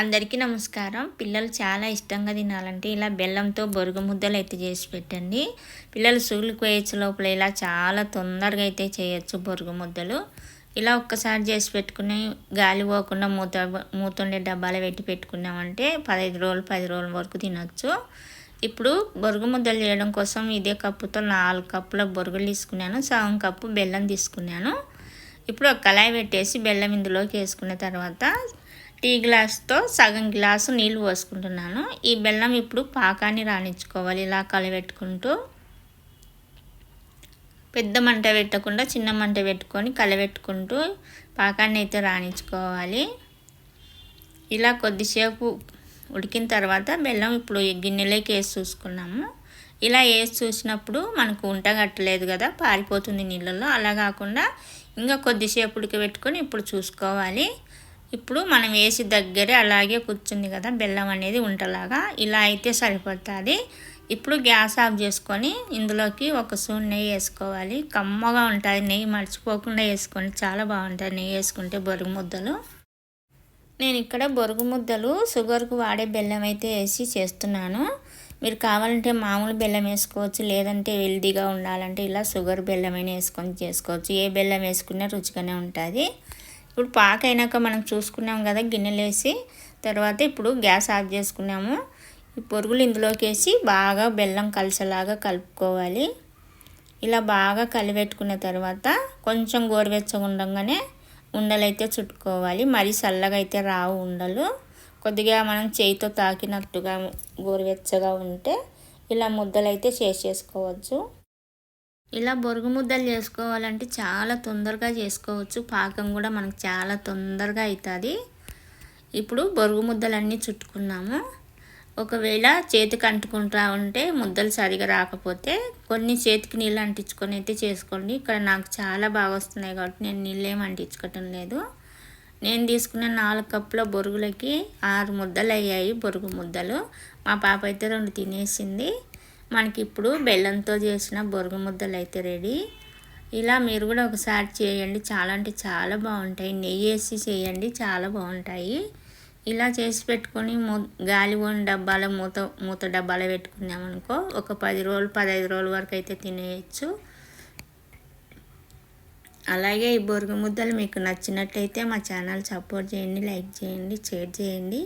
అందరికీ నమస్కారం. పిల్లలు చాలా ఇష్టంగా తినాలంటే ఇలా బెల్లంతో బొరుగు ముద్దలు అయితే చేసి పెట్టండి. పిల్లలు సూలుకు వేయచ్చు లోపల ఇలా చాలా తొందరగా అయితే చేయొచ్చు బొరుగు ముద్దలు. ఇలా ఒక్కసారి చేసి పెట్టుకుని గాలి పోకుండా మూత మూతుండే డబ్బాలో పెట్టి పెట్టుకున్నామంటే పదహైదు రోజులు పది రోజుల వరకు తినొచ్చు. ఇప్పుడు బొరుగు ముద్దలు చేయడం కోసం ఇదే కప్పుతో నాలుగు కప్పుల బొరుగులు తీసుకున్నాను. సగం కప్పు బెల్లం తీసుకున్నాను. ఇప్పుడు ఒక కళాయి పెట్టేసి బెల్లం ఇందులోకి వేసుకున్న తర్వాత టీ గ్లాస్తో సగం గ్లాసు నీళ్ళు పోసుకుంటున్నాను. ఈ బెల్లం ఇప్పుడు పాకాన్ని రాణించుకోవాలి. ఇలా కలబెట్టుకుంటూ పెద్ద మంట పెట్టకుండా చిన్న మంట పెట్టుకొని కలబెట్టుకుంటూ పాకాన్ని అయితే రాణించుకోవాలి. ఇలా కొద్దిసేపు ఉడికిన తర్వాత బెల్లం ఇప్పుడు గిన్నెలోకి వేసి చూసుకున్నాము. ఇలా వేసి చూసినప్పుడు మనకు ఉంట కట్టలేదు కదా పారిపోతుంది నీళ్ళల్లో. అలా కాకుండా ఇంకా కొద్దిసేపు ఉడకబెట్టుకొని ఇప్పుడు చూసుకోవాలి. ఇప్పుడు మనం వేసి దగ్గరే అలాగే కూర్చుంది కదా బెల్లం అనేది ఉంటలాగా ఇలా అయితే సరిపోతుంది ఇప్పుడు గ్యాస్ ఆఫ్ చేసుకొని ఇందులోకి ఒక స్పూన్ నెయ్యి వేసుకోవాలి. కమ్మగా ఉంటుంది నెయ్యి మర్చిపోకుండా వేసుకోండి. చాలా బాగుంటుంది నెయ్యి వేసుకుంటే బొరుగు ముద్దలు. నేను ఇక్కడ బొరుగు ముద్దలు షుగర్కు వాడే బెల్లం అయితే వేసి చేస్తున్నాను. మీరు కావాలంటే మామూలు బెల్లం వేసుకోవచ్చు లేదంటే హెల్దీగా ఉండాలంటే ఇలా షుగర్ బెల్లమైనా వేసుకొని చేసుకోవచ్చు. ఏ బెల్లం వేసుకున్నా రుచిగానే ఉంటుంది. ఇప్పుడు పాక అయినాక మనం చూసుకున్నాం కదా గిన్నెలు వేసి తర్వాత ఇప్పుడు గ్యాస్ ఆఫ్ చేసుకున్నాము. ఈ పొరుగులు ఇందులోకి వేసి బాగా బెల్లం కలిసేలాగా కలుపుకోవాలి. ఇలా బాగా కలిపెట్టుకున్న తర్వాత కొంచెం గోరువెచ్చగా ఉండగానే ఉండలైతే చుట్టుకోవాలి. మరీ చల్లగా అయితే రావు ఉండలు. కొద్దిగా మనం చేయితో తాకినట్టుగా గోరువెచ్చగా ఉంటే ఇలా ముద్దలు అయితే చేసేసుకోవచ్చు. ఇలా బొరుగు ముద్దలు చేసుకోవాలంటే చాలా తొందరగా చేసుకోవచ్చు. పాకం కూడా మనకు చాలా తొందరగా అవుతుంది ఇప్పుడు బొరుగు ముద్దలన్నీ చుట్టుకున్నాము. ఒకవేళ చేతికి అంటుకుంటా ఉంటే ముద్దలు సరిగా రాకపోతే కొన్ని చేతికి నీళ్ళు అంటించుకొని అయితే చేసుకోండి. ఇక్కడ నాకు చాలా బాగా వస్తున్నాయి కాబట్టి నేను నీళ్ళేం అంటించుకోవటం లేదు. నేను తీసుకున్న నాలుగు కప్పుల బొరుగులకి ఆరు ముద్దలు అయ్యాయి బొరుగు ముద్దలు. మా పాప అయితే రెండు తినేసింది. మనకి ఇప్పుడు బెల్లంతో చేసిన బొరుగు ముద్దలు అయితే రెడీ. ఇలా మీరు కూడా ఒకసారి చేయండి. చాలా అంటే చాలా బాగుంటాయి. నెయ్యి వేసి చేయండి. చాలా బాగుంటాయి. ఇలా చేసి పెట్టుకొని మూ గాలి పోని డబ్బాల మూత మూత డబ్బాలో పెట్టుకున్నామనుకో ఒక పది రోజులు పదహైదు రోజుల వరకు అయితే తినేయచ్చు. అలాగే ఈ బొరుగు ముద్దలు మీకు నచ్చినట్టయితే మా ఛానల్ సపోర్ట్ చేయండి లైక్ చేయండి షేర్ చేయండి.